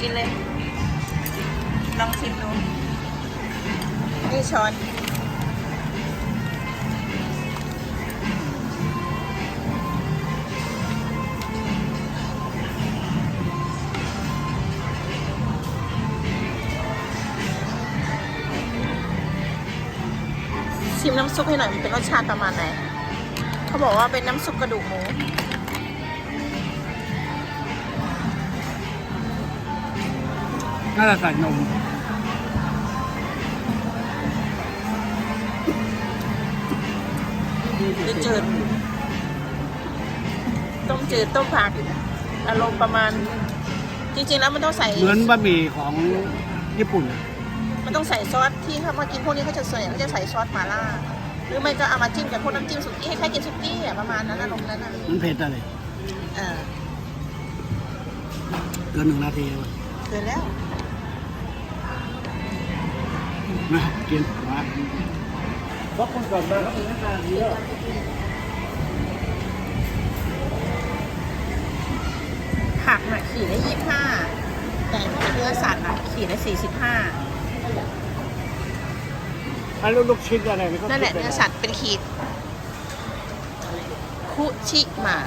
กินเลย ลองชิมดู นี่ช้อนชิมน้ำซุปให้หน่อยมันเป็นรสชาติประมาณไหน เขาบอกว่าเป็นน้ำซุปกระดูกหมู น่าจะใส่นมจะจืดต้มจืดต้มผักอารมณ์ประมาณ จริงๆแล้วมันต้องใส่ เหมือนบะหมี่ของญี่ปุ่นอะมันต้องใส่ซอสที่เขามากินพวกนี้เขาจะส่วนใหญ่เขาจะใส่ซอสหม่าล่า หรือไม่ก็เอามาจิ้มกับพวกน้ำจิ้มสุกี้ให้ใครกินสุกี้อะประมาณนั้นอารมณ์นั้นอะมันเผ็ดอะไรเออเกินหนึ่งนาทีเลยเกินแล้ว นะกินมาเพราะคนก่อนมาเขาเป็นหน้าตาดีแล้วผักน่ะขีดละยี่ห้าแต่เนื้อสัตว์น่ะขีดละสี่สิบห้าอันลูกลูกชิ้นอะไรนี่ก็นั่นแหละคิดไปเนื้อสัตว์เป็นขีดคุชิมา